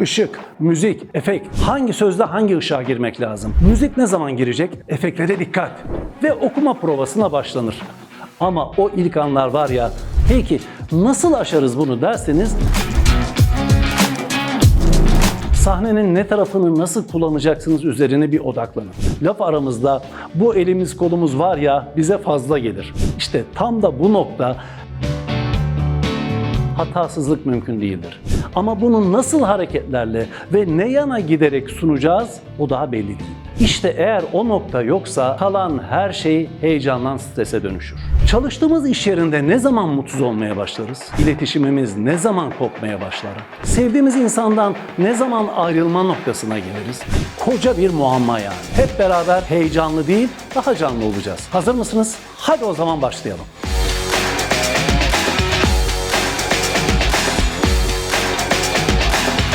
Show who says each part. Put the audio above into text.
Speaker 1: ışık, müzik, efekt. Hangi sözde hangi ışığa girmek lazım? Müzik ne zaman girecek? Efektlere dikkat. Ve okuma provasına başlanır. Ama o ilk anlar var ya, peki nasıl aşarız bunu derseniz sahnenin ne tarafını nasıl kullanacaksınız üzerine bir odaklanın. Laf aramızda bu elimiz kolumuz var ya bize fazla gelir. İşte tam da bu nokta hatasızlık mümkün değildir. Ama bunu nasıl hareketlerle ve ne yana giderek sunacağız o daha belli değil. İşte eğer o nokta yoksa kalan her şey heyecandan strese dönüşür. Çalıştığımız iş yerinde ne zaman mutsuz olmaya başlarız? İletişimimiz ne zaman kopmaya başlar? Sevdiğimiz insandan ne zaman ayrılma noktasına geliriz? Koca bir muamma yani. Hep beraber heyecanlı değil, daha canlı olacağız. Hazır mısınız? Hadi o zaman başlayalım.